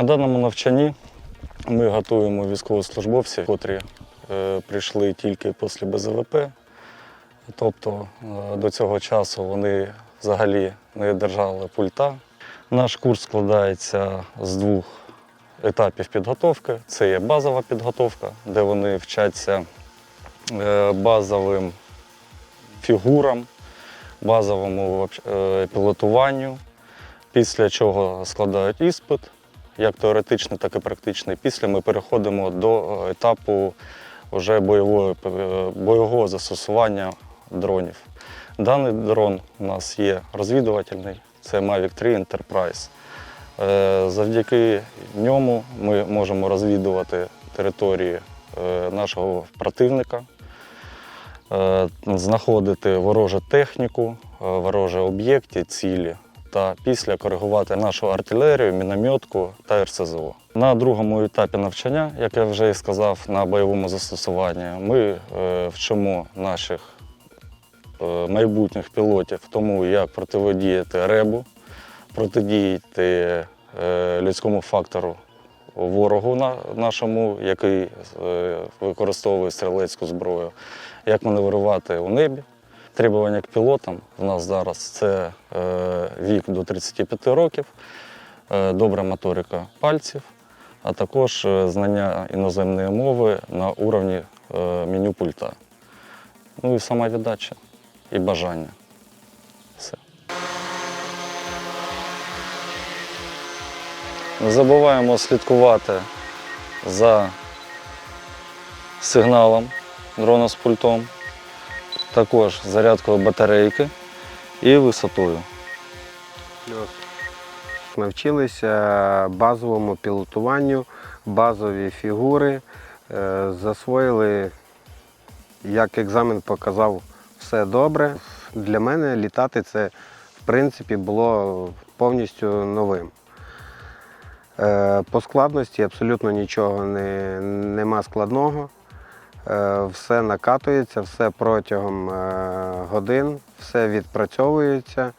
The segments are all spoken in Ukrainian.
На даному навчанні ми готуємо військовослужбовців, котрі е, прийшли тільки після БЗВП. Тобто е, до цього часу вони взагалі не держали пульта. Наш курс складається з двох етапів підготовки. Це є базова підготовка, де вони вчаться е, базовим фігурам, базовому пілотуванню, після чого складають іспит, як теоретичний, так і практичний. Після ми переходимо до е, етапу вже бойової, е, бойового застосування дронів. Даний дрон у нас є розвідувальний, це Mavic 3 Enterprise. Е, Завдяки ньому ми можемо розвідувати території нашого противника, знаходити ворожу техніку, ворожі об'єкти, цілі та після коригувати нашу артилерію, мінометку та РСЗО. На другому етапі навчання, як я вже і сказав, на бойовому застосуванні, ми е, вчимо наших е, майбутніх пілотів тому, як протидіяти ребу, протидіяти е, людському фактору ворогу на- нашому, який використовує стрілецьку зброю, як маневрувати у небі. Требування к пілотам в нас зараз це е, вік до 35 років, е, добра моторика пальців, а також е, знання іноземної мови на уровні меню пульта. Ну і сама віддача і бажання. Все. Не забуваємо слідкувати за сигналом дрона з пультом, також зарядкою батарейки і висотою. Навчилися базовому пілотуванню, базові фігури, е, засвоїли, як екзамен показав, все добре. Для мене літати це, в принципі, було повністю новим. Е, По складності абсолютно нічого не, нема складного. Е, Все накатується, все протягом е, годин, все відпрацьовується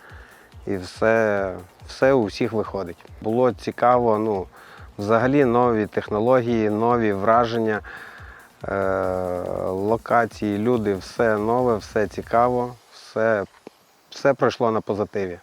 і все, все у всіх виходить. Було цікаво, ну, взагалі нові технології, нові враження, е, локації, люди, все нове, все цікаво, все, все пройшло на позитиві.